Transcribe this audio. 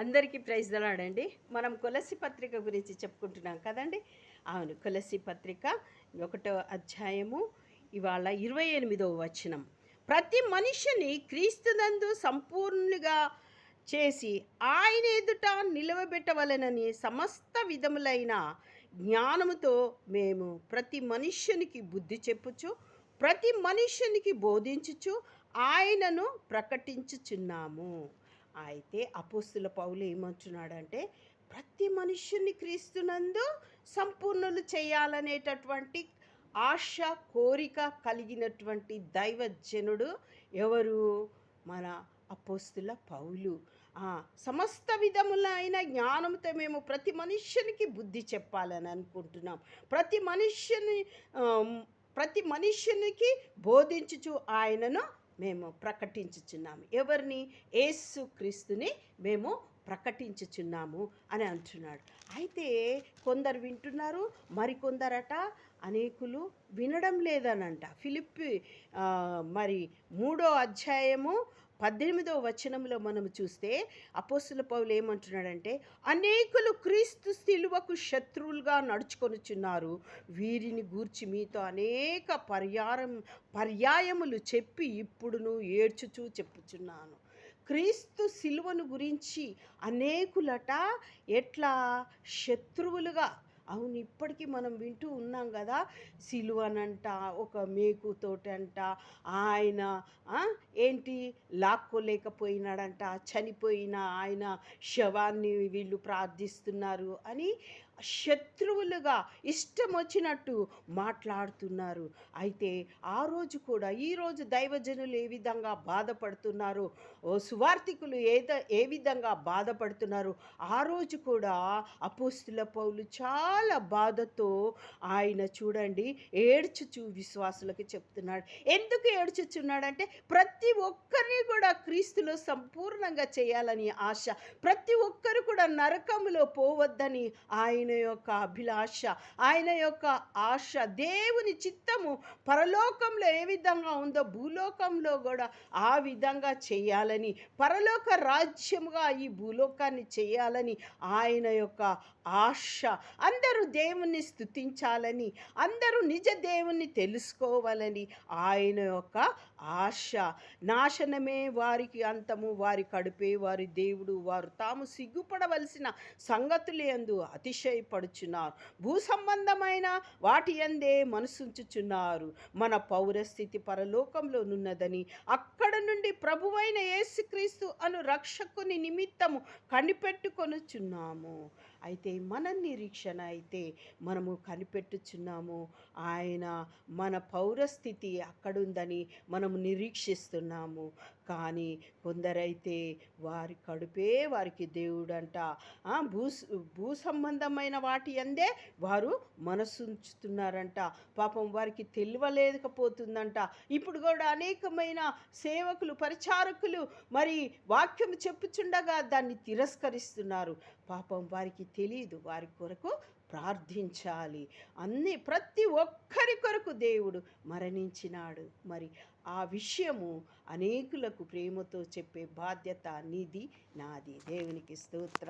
అందరికీ ప్రైజ్ దలాడండి మనం కొలసి పత్రిక గురించి చెప్పుకుంటున్నాం కదండి. అవును కొలసి పత్రిక ఒకటో అధ్యాయము ఇవాళ ఇరవై ఎనిమిదవ వచనం. ప్రతి మనిషిని క్రీస్తునందు సంపూర్ణులుగా చేసి ఆయన ఎదుట నిలవబెట్టవలనని సమస్త విధములైన జ్ఞానముతో మేము ప్రతి మనుష్యునికి బుద్ధి చెప్పుచు ప్రతి మనుష్యునికి బోధించుచు ఆయనను ప్రకటించుచున్నాము. అయితే అపోస్తుల పౌలు ఏమంటున్నాడంటే ప్రతి మనుష్యుని క్రీస్తునందు సంపూర్ణులు చేయాలనేటటువంటి ఆశ కోరిక కలిగినటువంటి దైవజనుడు ఎవరు? మన అపోస్తుల పౌలు. సమస్త విధములైన జ్ఞానంతో మేము ప్రతి మనుష్యునికి బుద్ధి చెప్పాలని అనుకుంటున్నాం. ప్రతి మనుష్యుని ప్రతి మనుష్యునికి బోధించుచు ఆయనను మేము ప్రకటించుచున్నాము. ఎవరిని? యేసు క్రీస్తుని మేము ప్రకటించుచున్నాము అని అంటున్నాడు. అయితే కొందరు వింటున్నారు మరికొందరట అనేకులు వినడం లేదనంట. ఫిలిప్పి మరి మూడో అధ్యాయము పద్దెనిమిదో వచనంలో మనం చూస్తే అపోస్తుల పౌలు ఏమంటున్నాడంటే అనేకులు క్రీస్తు శిలువకు శత్రువులుగా నడుచుకొనుచున్నారు. వీరిని గూర్చి మీతో అనేక పర్యారం పర్యాయములు చెప్పి ఇప్పుడును ఏడ్చుచూ చెప్పుచున్నాను. క్రీస్తు శిలువను గురించి అనేకులట ఎట్లా? శత్రువులుగా అవును ఇప్పటికీ మనం వింటూ ఉన్నాం కదా సిలువనంట ఒక మేకుతోటంట ఆయన ఏంటి? లాక్కోలేకపోయినాడంట చనిపోయిన ఆయన శవాన్ని వీళ్ళు ప్రార్థిస్తున్నారు అని శత్రువులుగా ఇష్టం వచ్చినట్టు మాట్లాడుతున్నారు. అయితే ఆ రోజు కూడా ఈరోజు దైవజనులు ఏ విధంగా బాధపడుతున్నారు? ఓ సువార్థికులు ఏద ఏ విధంగా బాధపడుతున్నారు? ఆ రోజు కూడా అపోస్తుల పౌలు చాలా బాధతో ఆయన చూడండి ఏడ్చుచు విశ్వాసులకి చెప్తున్నాడు. ఎందుకు ఏడ్చుచున్నాడంటే ప్రతి ఒక్కరిని కూడా క్రీస్తులో సంపూర్ణంగా చేయాలని ఆశ. ప్రతి ఒక్కరు కూడా నరకములో పోవద్దని ఆయన యొక్క అభిలాష ఆయన యొక్క ఆశ దేవుని చిత్తము పరలోకంలో ఏ విధంగా ఉందో భూలోకంలో కూడా ఆ విధంగా చేయాలని పరలోక రాజ్యముగా ఈ భూలోకాన్ని చేయాలని ఆయన యొక్క ఆశ. అందరూ దేవుణ్ణి స్థుతించాలని అందరూ నిజ దేవుణ్ణి తెలుసుకోవాలని ఆయన యొక్క ఆశ. నాశనమే వారికి అంతము వారి కడుపే వారి దేవుడు వారు తాము సిగ్గుపడవలసిన సంగతులు ఎందు అతిశయపడుచున్నారు భూ సంబంధమైన వాటి అందే మనసుంచుచున్నారు. మన పౌరస్థితి పరలోకంలోనున్నదని అక్కడ నుండి ప్రభువైన యేసుక్రీస్తు అను రక్షకుని నిమిత్తము కనిపెట్టుకొనుచున్నాము. అయితే మన నిరీక్షణ అయితే మనము కనిపెట్టుచున్నాము. ఆయన మన పౌరస్థితి అక్కడుందని మనము నిరీక్షిస్తున్నాము. కానీ కొందరైతే వారి కడుపే వారికి దేవుడంట. భూ భూ సంబంధమైన వాటి అందే వారు మనసుంచుతున్నారంట. పాపం వారికి తెలియలేకపోతుందంట. ఇప్పుడు కూడా అనేకమైన సేవకులు పరిచారకులు మరి వాక్యం చెప్పుచుండగా దాన్ని తిరస్కరిస్తున్నారు. పాపం వారికి తెలియదు వారి కొరకు ప్రార్థించాలి. అన్ని ప్రతి ఒక్కరి కొరకు దేవుడు మరణించినాడు. మరి ఆ విషయము అనేకులకు ప్రేమతో చెప్పే బాధ్యత నీది నాది. దేవునికి స్తోత్రం.